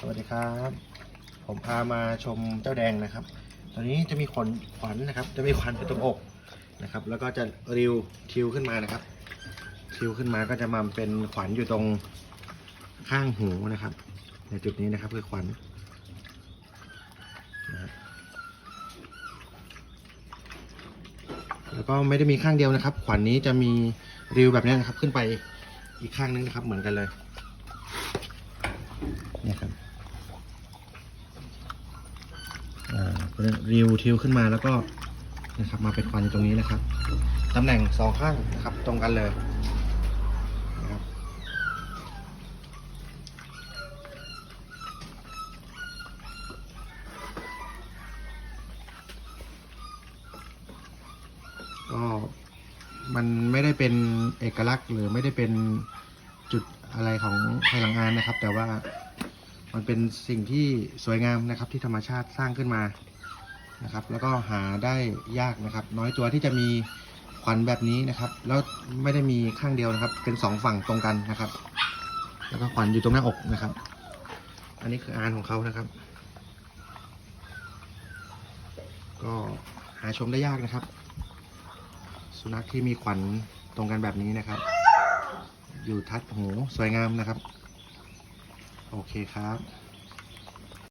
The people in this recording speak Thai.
สวัสดีครับ ผมพามาชมเจ้าแดงนะครับตอนนี้จะมีขนขวัญนะครับ จะมีขวัญอยู่ตรงอกนะครับ แล้วก็จะริวคิวขึ้นมานะครับคิวขึ้นมาก็จะมาเป็นขวัญอยู่ตรงข้างหูนะครับ ในจุดนี้นะครับคือขวัญนะฮะแล้วก็ไม่ได้มีข้างเดียวนะครับ ขวัญนี้จะมีริวแบบนี้นะครับ ขึ้นไปอีกข้างนึงนะครับ เหมือนกันเลยเนี่ยครับ อ่า ริวทิวขึ้นมาแล้วก็นะครับมาเป็นควันตรงนี้นะครับตำแหน่งสองข้างนะครับตรงกันเลยนะครับก็มันไม่ได้เป็นเอกลักษณ์หรือไม่ได้เป็นจุดอะไรของภายหลังงานนะครับ แต่ว่า มันเป็นสิ่งที่สวยงามนะครับที่ธรรมชาติสร้างขึ้นมานะครับ แล้วก็หาได้ยากนะครับ น้อยตัวที่จะมีขวัญแบบนี้นะครับ แล้วไม่ได้มีข้างเดียวนะครับ เป็นสองฝั่งตรงกันนะครับ แล้วก็ขวัญอยู่ตรงหน้าอกนะครับ อันนี้คืออานของเขานะครับ ก็หาชมได้ยากนะครับ สุนัขที่มีขวัญตรงกันแบบนี้นะครับ อยู่ทัดหูสวยงามนะครับ โอเคครับ